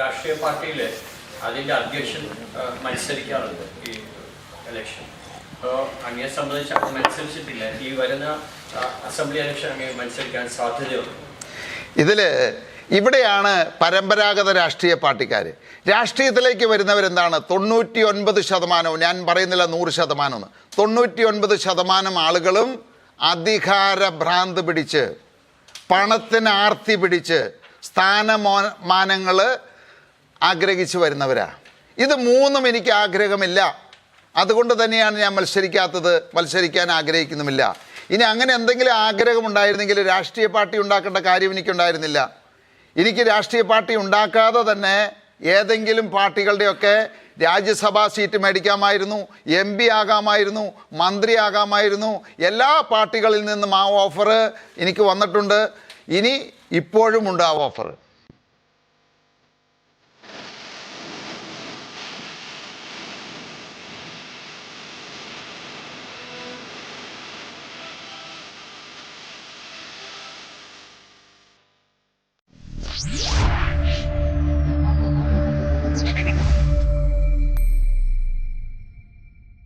രാഷ്ട്രീയ പാർട്ടിയിൽ അതിന്റെ അധ്യക്ഷൻ മത്സരിക്കാറുണ്ട് ഈ ഇലക്ഷൻ അപ്പോൾ അങ്ങയെ സംബന്ധിച്ച് അത് മത്സരിച്ചിട്ടില്ല. ഈ വരുന്ന അസംബ്ലി ഇലക്ഷൻ അങ്ങ് മത്സരിക്കാൻ സാധ്യതയുണ്ട്. ഇതിൽ ഇവിടെയാണ് പരമ്പരാഗത രാഷ്ട്രീയ പാർട്ടിക്കാർ രാഷ്ട്രീയത്തിലേക്ക് വരുന്നവരെന്താണ്? തൊണ്ണൂറ്റി ഒൻപത് ശതമാനവും ഞാൻ പറയുന്നില്ല നൂറ് ശതമാനമെന്ന്. തൊണ്ണൂറ്റി ഒൻപത് ശതമാനം ആളുകളും അധികാരഭ്രാന്ത് പിടിച്ച് പണത്തിന് ആർത്തി പിടിച്ച് സ്ഥാനമാനങ്ങൾ ആഗ്രഹിച്ചു വരുന്നവരാ. ഇത് മൂന്നും എനിക്ക് ആഗ്രഹമില്ല. അതുകൊണ്ട് തന്നെയാണ് ഞാൻ മത്സരിക്കാത്തത് മത്സരിക്കാൻ ആഗ്രഹിക്കുന്നുമില്ല. ഇനി അങ്ങനെ എന്തെങ്കിലും ആഗ്രഹം ഉണ്ടായിരുന്നെങ്കിൽ രാഷ്ട്രീയ പാർട്ടി ഉണ്ടാക്കേണ്ട കാര്യം എനിക്കുണ്ടായിരുന്നില്ല. എനിക്ക് രാഷ്ട്രീയ പാർട്ടി ഉണ്ടാക്കാതെ തന്നെ ഏതെങ്കിലും പാർട്ടികളുടെയൊക്കെ രാജ്യസഭാ സീറ്റ് മേടിക്കാമായിരുന്നു എം പി ആകാമായിരുന്നു മന്ത്രി ആകാമായിരുന്നു. എല്ലാ പാർട്ടികളിൽ നിന്നും ആ ഓഫർ എനിക്ക് വന്നിട്ടുണ്ട്. ഇനി ഇപ്പോഴും ഉണ്ട് ആ ഓഫർ